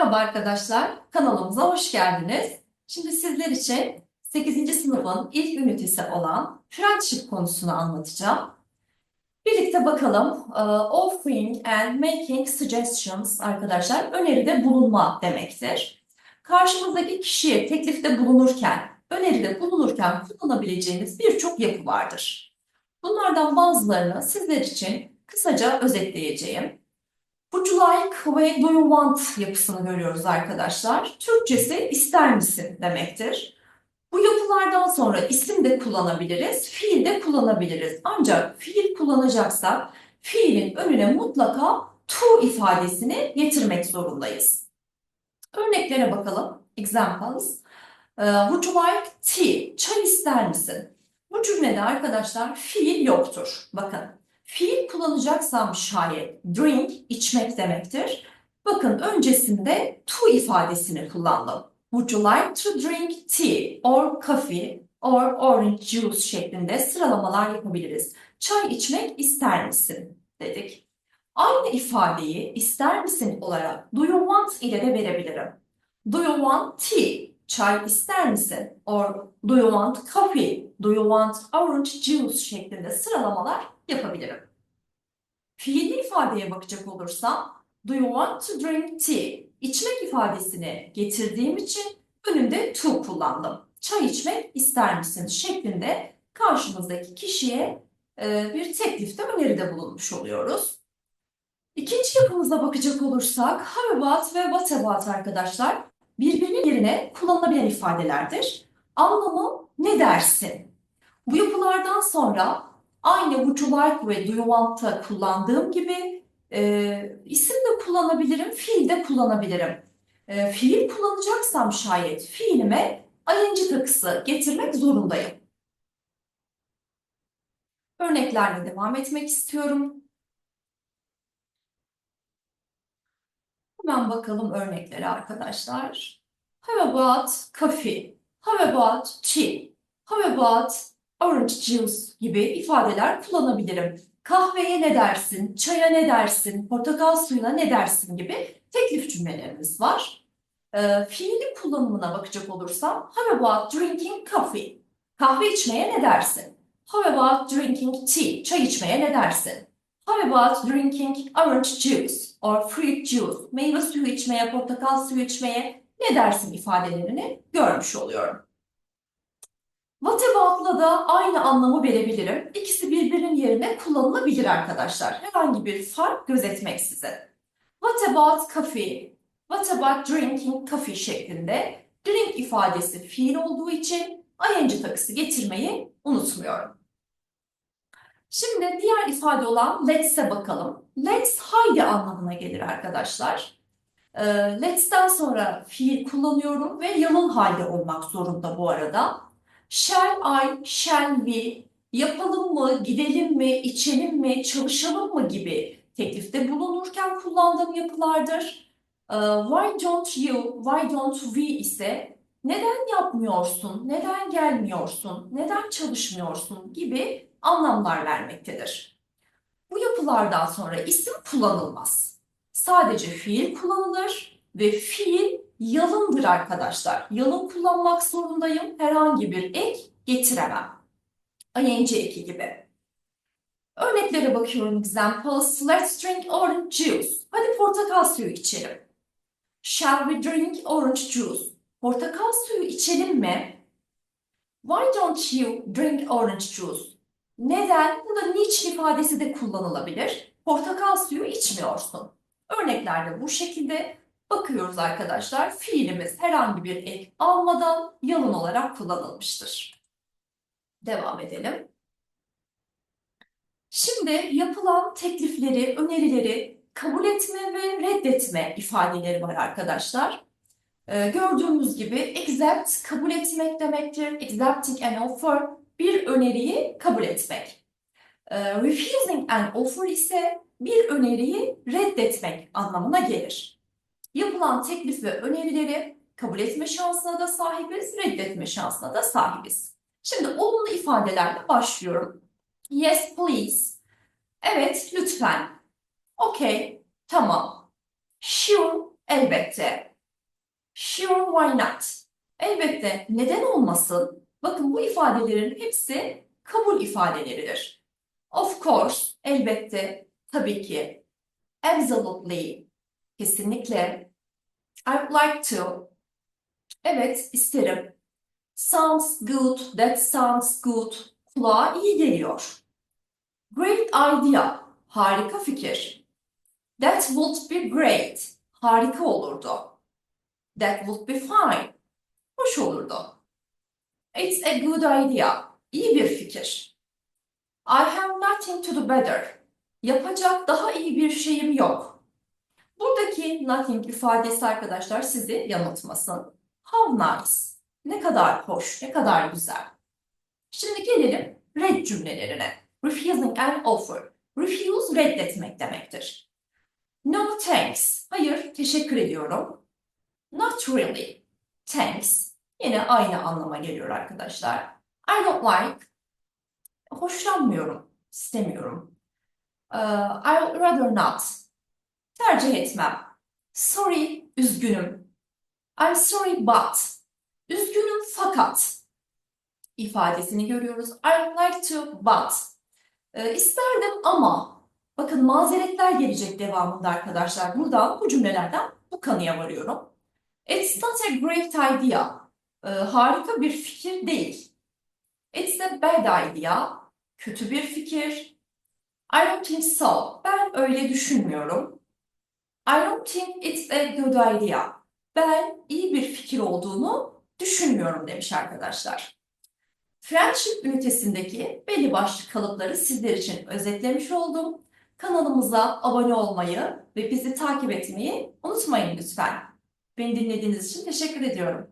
Merhaba arkadaşlar, kanalımıza hoş geldiniz. Şimdi sizler için 8. sınıfın ilk ünitesi olan friendship konusunu anlatacağım. Birlikte bakalım. Ee, Offering and making suggestions arkadaşlar öneride bulunma demektir. Karşımızdaki kişiye teklifte bulunurken, öneride bulunurken kullanabileceğiniz birçok yapı vardır. Bunlardan bazılarını sizler için kısaca özetleyeceğim. You like ve do you want yapısını görüyoruz arkadaşlar. Türkçesi ister misin demektir. Bu yapılardan sonra isim de kullanabiliriz, fiil de kullanabiliriz. Ancak fiil kullanacaksak fiilin önüne mutlaka to ifadesini getirmek zorundayız. Örneklere bakalım. Examples. Ee, Would you like tea? Çay ister misin? Bu cümlede arkadaşlar fiil yoktur. Bakın Fiil kullanacaksam şayet drink içmek demektir. Bakın öncesinde to ifadesini kullandım. Would you like to drink tea or coffee or orange juice şeklinde sıralamalar yapabiliriz. Çay içmek ister misin dedik. Aynı ifadeyi ister misin olarak do you want ile de verebilirim. Do you want tea? Çay ister misin? Or do you want coffee? Do you want orange juice şeklinde sıralamalar yapabilirim. Fiilli ifadeye bakacak olursam do you want to drink tea? İçmek ifadesini getirdiğim için önünde to kullandım. Çay içmek ister misin şeklinde karşımızdaki kişiye e, bir teklifte öneride bulunmuş oluyoruz. İkinci yapımıza bakacak olursak how about ve what about arkadaşlar birbirinin yerine kullanılabilen ifadelerdir. Anlamı ne dersin? Bu yapılardan sonra aynı would you like ve do you want'ta kullandığım gibi e, isim de kullanabilirim, fiil de kullanabilirim. E, fiil kullanacaksam şayet fiilime ing takısı getirmek zorundayım. Örneklerle devam etmek istiyorum. Hemen bakalım örneklere arkadaşlar. How about coffee? How about tea? How about orange juice gibi ifadeler kullanabilirim. Kahveye ne dersin, çaya ne dersin, portakal suyuna ne dersin gibi teklif cümlelerimiz var. E, fiili kullanımına bakacak olursam, how about drinking coffee? Kahve içmeye ne dersin? How about drinking tea? Çay içmeye ne dersin? How about drinking orange juice or fruit juice? Meyve suyu içmeye, portakal suyu içmeye ne dersin ifadelerini görmüş oluyorum. What about'la da aynı anlamı verebilirim. İkisi birbirinin yerine kullanılabilir arkadaşlar. Herhangi bir fark gözetmeksizin. What about coffee? What about drinking coffee şeklinde drink ifadesi fiil olduğu için ing takısı getirmeyi unutmuyorum. Şimdi diğer ifade olan let's'e bakalım. Let's haydi anlamına gelir arkadaşlar. Ee, let's'ten sonra fiil kullanıyorum ve yalın halde olmak zorunda bu arada. Shall I, shall we, yapalım mı, gidelim mi, içelim mi, çalışalım mı gibi teklifte bulunurken kullandığım yapılardır. Ee, why don't you, why don't we ise neden yapmıyorsun, neden gelmiyorsun, neden çalışmıyorsun gibi anlamlar vermektedir. Bu yapılardan sonra isim kullanılmaz. Sadece fiil kullanılır ve fiil yalındır arkadaşlar. Yalın kullanmak zorundayım. Herhangi bir ek getiremem. ing eki gibi. Örneklere bakıyorum examples. Let's drink orange juice. Hadi portakal suyu içelim. Shall we drink orange juice? Portakal suyu içelim mi? Why don't you drink orange juice? Neden? Burada niçin ifadesi de kullanılabilir. Portakal suyu içmiyorsun. Örneklerde bu şekilde bakıyoruz arkadaşlar. Fiilimiz herhangi bir ek almadan yalın olarak kullanılmıştır. Devam edelim. Şimdi yapılan teklifleri, önerileri kabul etme ve reddetme ifadeleri var arkadaşlar. Ee, gördüğümüz gibi accept kabul etmek demektir. Accepting an offer bir öneriyi kabul etmek. Ee, refusing an offer ise bir öneriyi reddetmek anlamına gelir. Yapılan teklif ve önerileri kabul etme şansına da sahibiz, reddetme şansına da sahibiz. Şimdi olumlu ifadelerle başlıyorum. Yes, please. Evet, lütfen. Okay, tamam. Sure, elbette. Sure, why not? Elbette, neden olmasın? Bakın bu ifadelerin hepsi kabul ifadeleridir. Of course, elbette, tabii ki. Absolutely, kesinlikle. I would like to. Evet, isterim. Sounds good, that sounds good. Kulağa iyi geliyor. Great idea, harika fikir. That would be great, harika olurdu. That would be fine, hoş olurdu. It's a good idea, iyi bir fikir. I have nothing to do better. Yapacak daha iyi bir şeyim yok. Buradaki nothing ifadesi arkadaşlar sizi yanıltmasın. How nice. Ne kadar hoş, ne kadar güzel. Şimdi gelelim red cümlelerine. Refusing an offer. Refuse reddetmek demektir. No thanks. Hayır, teşekkür ediyorum. Not really. Thanks. Yine aynı anlama geliyor arkadaşlar. I don't like. Hoşlanmıyorum, istemiyorum. Ee, I rather not. Tercih etmem. Sorry, üzgünüm. I'm sorry but. Üzgünüm fakat ifadesini görüyoruz. I would like to but. Ee, isterdim ama. Bakın mazeretler gelecek devamında arkadaşlar. Buradan bu cümlelerden bu kanıya varıyorum. It's not a great idea. Ee, harika bir fikir değil. It's a bad idea. Kötü bir fikir. I don't think so. Ben öyle düşünmüyorum. I don't think it's a good idea. Ben iyi bir fikir olduğunu düşünmüyorum demiş arkadaşlar. Friendship ünitesindeki belli başlı kalıpları sizler için özetlemiş oldum. Kanalımıza abone olmayı ve bizi takip etmeyi unutmayın lütfen. Beni dinlediğiniz için teşekkür ediyorum.